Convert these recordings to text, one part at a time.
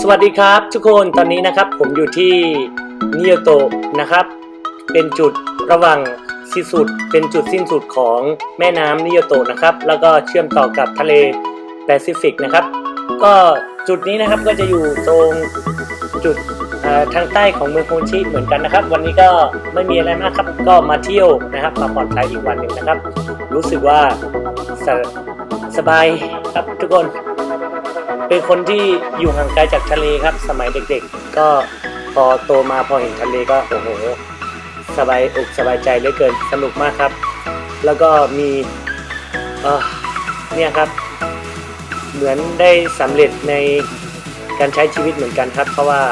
สวัสดีครับ ทุกคนตอนนี้นะครับผมอยู่ที่นิโยโตะนะครับ เป็นจุดระหว่างสิ้นสุด เป็นจุดสิ้นสุดของแม่น้ำนิโยโตะนะครับ แล้วก็เชื่อมต่อกับทะเลแปซิฟิกนะครับ ก็จุดนี้นะครับก็จะอยู่ตรงจุดทางใต้ของเมืองโฮชิเหมือนกันนะครับ วันนี้ก็ไม่มีอะไรมากครับ ก็มาเที่ยวนะครับมาผ่อนคลายอีกวันหนึ่งนะครับ รู้สึกว่าสสบายครับทุกคน เป็นคนที่อยู่ห่างไกลจากทะเลครับ สมัยเด็กๆ ก็พอโตมาพอเห็นทะเลก็โอ้โห สบายอกสบายใจเหลือเกินสนุกมากครับ แล้วก็มีเออเนี่ยครับ เหมือนได้สำเร็จในการใช้ชีวิตเหมือนกันครับ เพราะว่า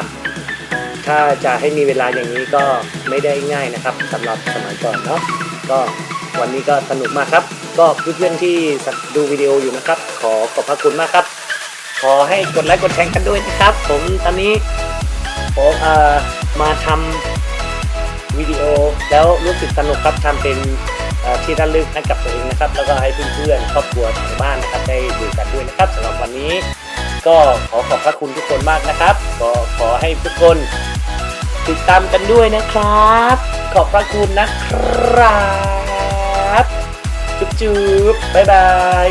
ถ้าจะให้มีเวลาอย่างนี้ก็ไม่ได้ง่ายนะครับสำหรับสมัยก่อนเนาะก็วันนี้ก็สนุกมากครับ ก็เพื่อนๆที่ดูวิดีโออยู่นะครับ ขอขอบพระคุณมากครับ ขอให้กดไลค์กดแชร์กันด้วยนะครับ ผมตอนนี้ผมเอ่อมาทำวิดีโอแล้วรู้สึกสนุกครับทำเป็นเอ่อที่ระลึกให้กับตัวเองนะครับ แล้วก็ให้เพื่อนๆครอบครัวทางบ้านนะครับได้ดูกันด้วยนะครับสำหรับวันนี้ ก็ขอขอบพระคุณทุกคนมากนะครับ ก็ขอให้ทุกคนติดตามกันด้วยนะครับ ขอบพระคุณนะครับ จุ๊บๆบ๊ายบาย